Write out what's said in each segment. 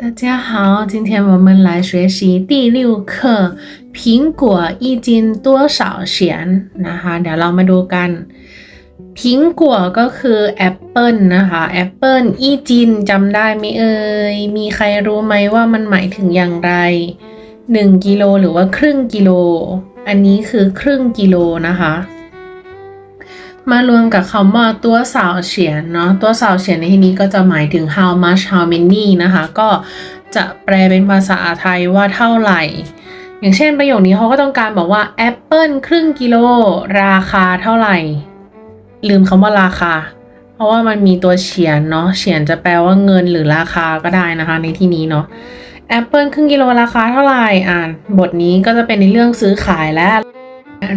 大家好，今天我们来学习第六课，苹果一斤多少钱นะคะเดี๋ยวเรามาดูกันผิงกัวก็คือแอปเปิลนะคะแอปเปิลอีจินจำได้ไหมเอ่ยมีใครรู้ไหมว่ามันหมายถึงอย่างไร1กิโลหรือว่าครึ่งกิโล อันนี้คือครึ่งกิโลนะคะ มารวมกับคำว่าตัวสาวเฉียนเนาะตัวสาวเฉียนในที่นี้ก็จะหมายถึง how much how many นะคะ ก็จะแปลเป็นภาษาไทยว่าเท่าไหร่ อย่างเช่นประโยคนี้เขาก็ต้องการบอกว่าแอปเปิลครึ่งกิโล ราคาเท่าไหร่ ลืมคำว่าราคา เพราะว่ามันมีตัวเฉียนเนาะเฉียนจะแปลว่าเงินหรือราคาก็ได้นะคะ ในที่นี้เนาะแอปเปิลครึ่งกิโลราคาเท่าไหร่อ่านบทนี้ก็จะเป็นในเรื่องซื้อขายและ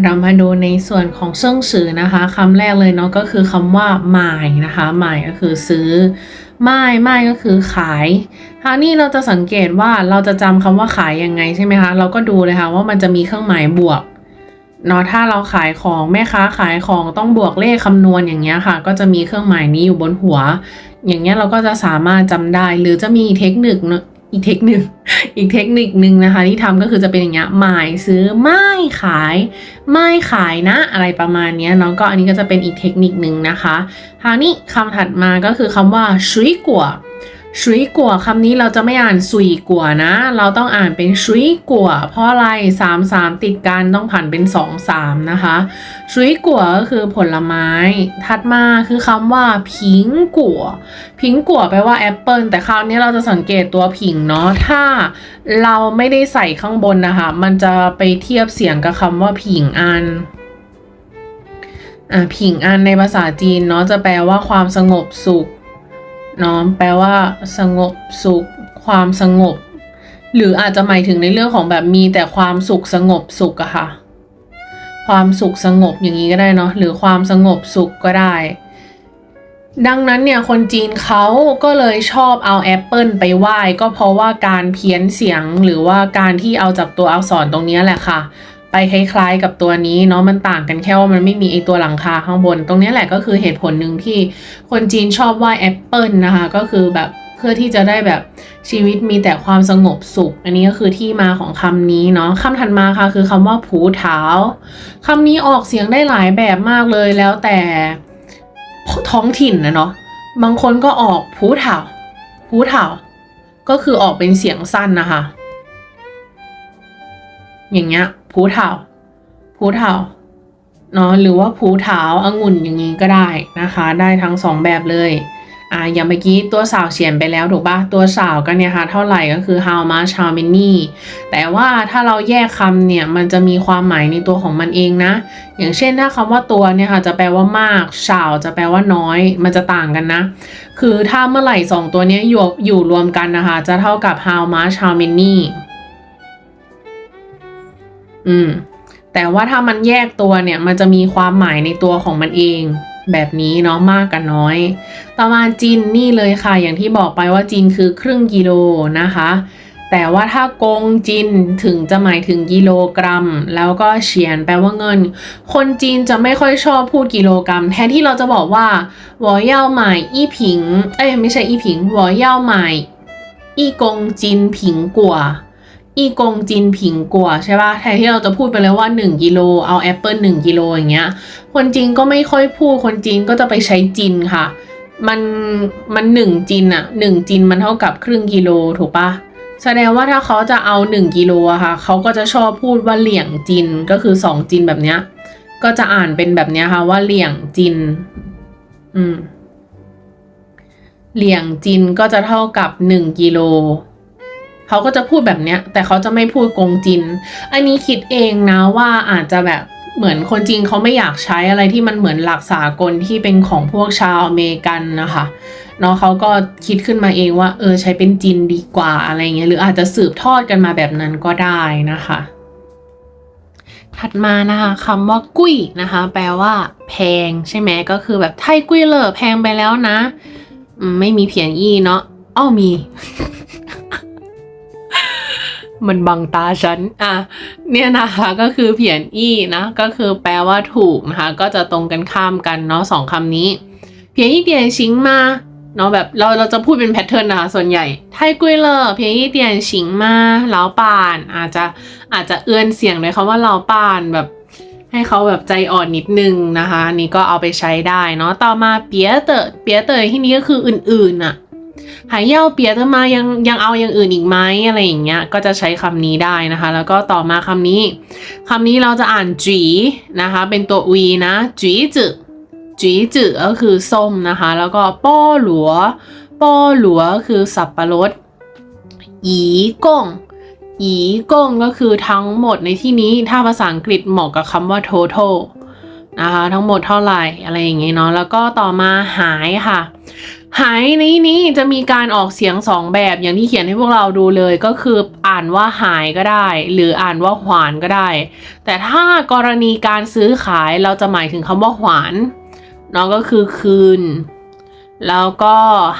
เรามาดูในส่วนของเชิงสื่อนะคะคำแรกเลยเนาะก็คือคำว่าหมายนะคะหมายก็คือซื้อไม้ไม้ก็คือขายคราวนี้เราจะสังเกตว่าเราจะจำคำว่าขายยังไงใช่ไหมคะเราก็ดูเลยค่ะว่ามันจะมีเครื่องหมายบวกเนาะถ้าเราขายของแม่ค้าขายของต้องบวกเลขคำนวณอย่างเงี้ยค่ะ ก็จะมีเครื่องหมายนี้อยู่บนหัว อย่างเงี้ยเราก็จะสามารถจำได้ หรือจะมีเทคนิค อีกเทคนิคอีกเทคนิคนึงนะคะ ที่ทำก็คือจะเป็นอย่างเงี้ยหมายซื้อไม่ขายไม่ขายนะ อะไรประมาณนี้น้องก็อันนี้ก็จะเป็นอีกเทคนิคนึงนะคะคราวนี้คำถัดมาก็คือคำว่าชุยกัว ชุยกัวคำนี้เราจะไม่อ่านสุยกัวนะ เราต้องอ่านเป็นชุยกัวเพราะอะไรสามสามติดกันต้องผันเป็นสองสามนะคะชุยกัวก็คือผลไม้ ถัดมาคือคำว่าผิงกัวผิงกัวแปลว่าแอปเปิลแต่คราวนี้เราจะสังเกตตัวผิงเนาะถ้าเราไม่ได้ใส่ข้างบนนะคะ มันจะไปเทียบเสียงกับคำว่าผิงอันอ่าผิงอันในภาษาจีนเนาะจะแปลว่าความสงบสุข นาะแปลว่า สงบสุข ความสงบ หรืออาจจะหมายถึงในเรื่องของแบบมีแต่ความสุขสงบสุขอะค่ะ ความสุขสงบอย่างนี้ก็ได้เนาะหรือความสงบสุขก็ได้ ดังนั้นเนี่ยคนจีนเขาก็เลยชอบเอาแอปเปิลไปไหว้ก็เพราะว่าการเพี้ยนเสียงหรือว่าการที่เอาจับตัวอักษรตรงนี้แหละค่ะ ไปคล้ายๆกับตัวนี้เนาะมันต่างกันแค่ว่ามันไม่มีไอตัวหลังคาข้างบน ตรงนี้แหละก็คือเหตุผลหนึ่งที่คนจีนชอบไหว้แอปเปิลนะคะ ก็คือแบบเพื่อที่จะได้แบบชีวิตมีแต่ความสงบสุข อันนี้ก็คือที่มาของคำนี้เนาะคำถัดมาค่ะคือคำว่าผูเท้าคำนี้ออกเสียงได้หลายแบบมากเลยแล้วแต่ท้องถิ่นนะเนาะบางคนก็ออกผูเท้าผูเท้าก็คือออกเป็นเสียงสั้นนะคะ อย่างเงี้ย ผูเถาผูเถาเนาะหรือว่าผูเถาองุ่นอย่างงี้ก็ได้นะคะ ได้ทั้งสองแบบเลยอ่าอย่างเมื่อกี้ตัวสาวเขียนไปแล้วถูกปะตัวสาวก็เนี่ยค่ะเท่าไหร่ก็คือ how much how many แต่ว่าถ้าเราแยกคำเนี่ยมันจะมีความหมายในตัวของมันเองนะ อย่างเช่นถ้าคำว่าตัวเนี่ยค่ะจะแปลว่ามากสาวจะแปลว่าน้อย มันจะต่างกันนะ คือถ้าเมื่อไหร่สองตัวนี้อยู่อยู่รวมกันนะคะ จะเท่ากับ how much how many อืม แต่ว่าถ้ามันแยกตัวเนี่ย มันจะมีความหมายในตัวของมันเอง แบบนี้เนาะมากกับน้อย ต่อมาจินนี่เลยค่ะ อย่างที่บอกไปว่าจินคือครึ่งกิโลนะคะ แต่ว่าถ้ากงจินถึงจะหมายถึงกิโลกรัม แล้วก็เฉียนแปลว่าเงิน คนจีนจะไม่ค่อยชอบพูดกิโลกรัม แทนที่เราจะบอกว่าวอเย่าหมายอี้ผิง เอ้ยไม่ใช่อี้ผิงวอเย่าหมายอี้กงจินผิงกัว อีกงจินผิงกัวใช่ปะแทนที่เราจะพูดไปเลยว่า 1กิโลเอาแอปเปิล1กิโลอย่างเงี้ย คนจีนก็ไม่ค่อยพูด คนจีนก็จะไปใช้จินค่ะ มันมันหนึ่งจินอะหนึ่งจินมันเท่ากับครึ่งกิโลถูกปะแสดงว่าถ้าเขาจะเอา1กิโลอะค่ะ เขาก็จะชอบพูดว่าเหลี่ยงจินก็คือ2จินแบบเนี้ย ก็จะอ่านเป็นแบบเนี้ยค่ะว่าเหลี่ยงจิน อืมเหลี่ยงจินก็จะเท่ากับ1กิโล เขาก็จะพูดแบบเนี้ย แต่เขาจะไม่พูดกงจิน อันนี้คิดเองนะว่าอาจจะแบบเหมือนคนจีนเขาไม่อยากใช้อะไรที่มันเหมือนหลักสากลที่เป็นของพวกชาวอเมริกันนะคะเนาะเขาก็คิดขึ้นมาเองว่า เออใช้เป็นจินดีกว่าอะไรเงี้ยหรืออาจจะสืบทอดกันมาแบบนั้นก็ได้นะคะ ถัดมานะคะคำว่ากุ้ยนะคะ แปลว่า แพงใช่ไหมก็คือแบบไทยกุ้ยเลอแพงไปแล้วนะ ไม่มีเพียนอี้เนาะอ้อมี มันบังตาฉัน อะ เนี่ยนะคะก็คือเพียนอี้นะ ก็คือแปลว่าถูกนะคะ ก็จะตรงกันข้ามกันเนาะสองคำนี้ เพียนอี้เปลี่ยนชิงมาเนาะแบบเราเราจะพูดเป็นแพทเทิร์นนะคะส่วนใหญ่ไทยกุยเลอเพียงยี่เตียนฉิงมาเหลาป่านอาจจะอาจจะเอื้อนเสียงเลยคำว่าเหลาป่านแบบให้เขาแบบใจอ่อนนิดนึงนะคะนี่ก็เอาไปใช้ได้เนาะต่อมาเปียเตอร์เปียเตอร์ที่นี้ก็คืออื่นๆน่ะ หายเย่าเปียเตอมายังยังเอาอย่างอื่นอีกไหมอะไรอย่างเงี้ยก็จะใช้คำนี้ได้นะคะ แล้วก็ต่อมาคำนี้คำนี้เราจะอ่านจีนะคะ เป็นตัววีนะจีจืจีจืก็คือส้มนะคะ แล้วก็ป้อหลัวป้อหลัวคือสับปะรดอีก้งอีกงก็คือทั้งหมดในที่นี้ถ้าภาษาอังกฤษเหมาะกับคำว่า total นะคะทั้งหมดเท่าไหร่อะไรอย่างเงี้ยเนาะแล้วก็ต่อมาหายค่ะ หายนี่นี้จะมีการออกเสียงสองแบบอย่างที่เขียนให้พวกเราดูเลยก็คืออ่านว่าหายก็ได้ หรืออ่านว่าหวานก็ได้ แต่ถ้ากรณีการซื้อขายเราจะหมายถึงคำว่าหวานเนาะก็คือคืน แล้วก็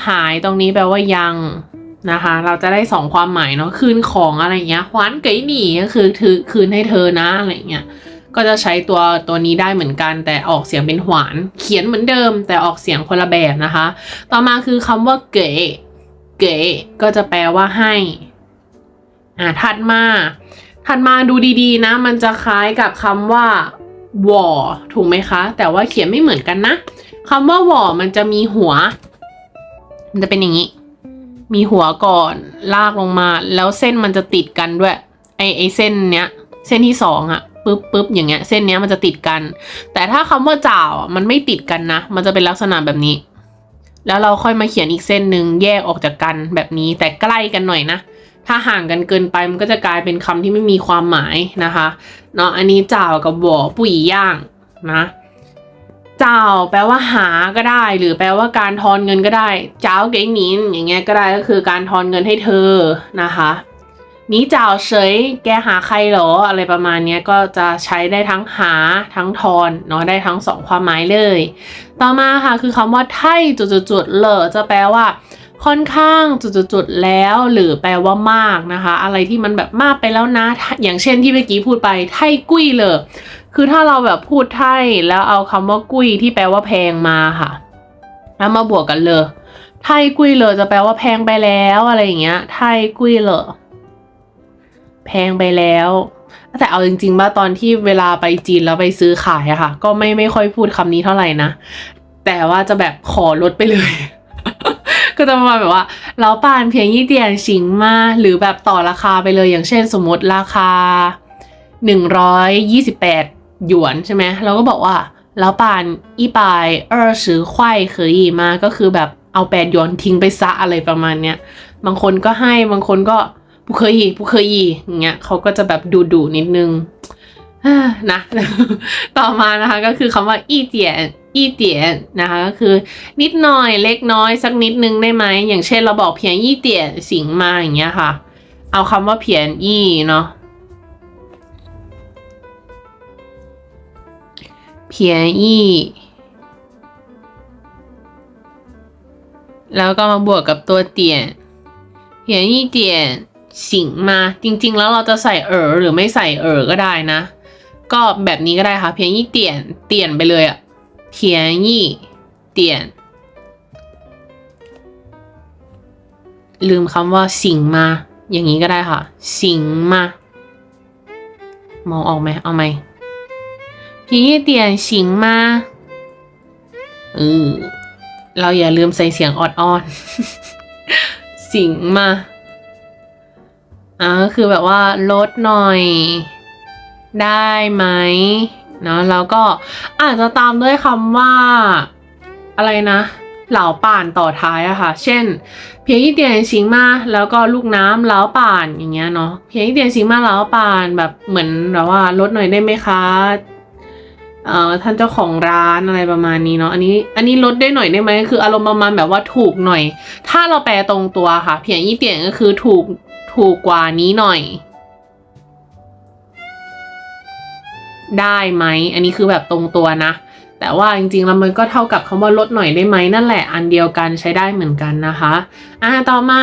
หายตรงนี้แปลว่ายังนะคะ เราจะได้สองความหมายเนาะคืนของอะไรเงี้ยหวานเก๋หนีก็คือถือคืนให้เธอนะอะไรเงี้ย ก็จะใช้ตัวตัวนี้ได้เหมือนกัน แต่ออกเสียงเป็นหวาน เขียนเหมือนเดิม แต่ออกเสียงคนละแบบนะคะ ต่อมาคือคำว่าเก๋เก๋ก็จะแปลว่าให้ อ่าถัดมา ถัดมาดูดีๆนะ มันจะคล้ายกับคำว่าว่อถูกไหมคะ แต่ว่าเขียนไม่เหมือนกันนะคำว่าว่อมันจะมีหัว มันจะเป็นอย่างนี้ มีหัวก่อนลากลงมา แล้วเส้นมันจะติดกันด้วย ไอไอเส้นเนี้ย เส้นที่สองอะ ปึ๊บปึ๊บอย่างเงี้ยเส้นเนี้ยมันจะติดกัน แต่ถ้าคำว่าจ่าวมันไม่ติดกันนะ มันจะเป็นลักษณะแบบนี้ แล้วเราค่อยมาเขียนอีกเส้นหนึ่งแยกออกจากกันแบบนี้แต่ใกล้กันหน่อยนะถ้าห่างกันเกินไปมันก็จะกลายเป็นคำที่ไม่มีความหมายนะคะเนาะอันนี้จ่าวกับหวอปุ๋ยย่างนะจ่าแปลว่าหาก็ได้ หรือแปลว่าการทอนเงินก็ได้ เจ้าเก๋หนินอย่างเงี้ยก็ได้ก็คือการทอนเงินให้เธอนะคะ นี้จ่าวเฉยแกหาใครเหรอ อะไรประมาณนี้ก็จะใช้ได้ทั้งหาทั้งทอนเนาะได้ทั้งสองความหมายเลย ต่อมาค่ะคือคำว่าไทจุดๆเลอจะแปลว่า ค่อนข้างจุดๆแล้วหรือแปลว่ามากนะคะ อะไรที่มันแบบมากไปแล้วนะ อย่างเช่นที่เมื่อกี้พูดไปไทกุ้ยเลยคือถ้าเราแบบพูดไทยแล้วเอาคำว่ากุ้ยที่แปลว่าแพงมาค่ะแล้วมาบวกกันเลยไทยกุ้ยเลยจะแปลว่าแพงไปแล้วอะไรอย่างเงี้ยไทยกุ้ยเลย แพงไปแล้ว แต่เอาจริงๆว่าตอนที่เวลาไปจีนแล้วไปซื้อขายอะค่ะ ก็ไม่ไม่ค่อยพูดคำนี้เท่าไหร่นะ แต่ว่าจะแบบขอลดไปเลย ก็จะประมาณแบบว่า เราปานเพียงยี่เตียนชิงมาหรือแบบต่อราคาไปเลยอย่างเช่นสมมติราคาหนึ่งร้อยยี่สิบแปดหยวนใช่ไหมเราก็บอกว่าแล้วปานอีปายเออซื้อควายเคยมาก็คือแบบเอาแปดหยวนทิ้งไปซะอะไรประมาณเนี้ยบางคนก็ให้บางคนก็ ผู้เคยอีผู้เคยอีอย่างเงี้ยเขาก็จะแบบดูดูนิดนึงนะ ต่อมานะคะก็คือคำว่าอีเตียนอีเตียนนะคะก็คือ นิดหน่อยเล็กน้อยสักนิดนึงได้ไหมอย่างเช่นเราบอกเพียงยี่เตียนสิงมาอย่างเงี้ยค่ะ เอาคำว่าเพียนยี่เนาะเพียนยี่แล้วก็มาบวกกับตัวเตียนเพียนยี่เตียน สิงมาจริง ๆ แล้วเราจะใส่เออหรือไม่ใส่เออก็ได้นะ ก็แบบนี้ก็ได้ค่ะเพียงยี่เตียนเตียนไปเลยอะเพียงยี่เตียน ลืมคำว่าสิงมา อย่างนี้ก็ได้ค่ะ สิงมา มองออกไหมเอาไหมเพียงยี่เตียนสิงมาเออเราอย่าลืมใส่เสียงออดอ้อน สิงมา อ่าก็คือแบบว่าลดหน่อย ได้ไหมเนาะแล้วก็อาจจะตามด้วยคำว่า อะไรนะ เหลาป่านต่อท้ายอะค่ะ เช่น เพียงที่เตียนชิงมาแล้วก็ลูกน้ำเหลาป่านอย่างเงี้ยเนาะเพียงที่เตียนชิงมาเหลาป่านแบบเหมือนแบบว่าลดหน่อยได้ไหมคะเอ่อท่านเจ้าของร้านอะไรประมาณนี้เนาะอันนี้อันนี้ลดได้หน่อยได้ไหมคืออารมณ์ประมาณแบบว่าถูกหน่อย ถ้าเราแปลตรงตัวค่ะ เพียงยี่เตียนก็คือถูก ถูกกว่านี้หน่อย ได้ไหม อันนี้คือแบบตรงตัวนะ แต่ว่าจริงๆแล้วมันก็เท่ากับคำว่าลดหน่อยได้ไหมนั่นแหละอันเดียวกันใช้ได้เหมือนกันนะคะ อ่าต่อมา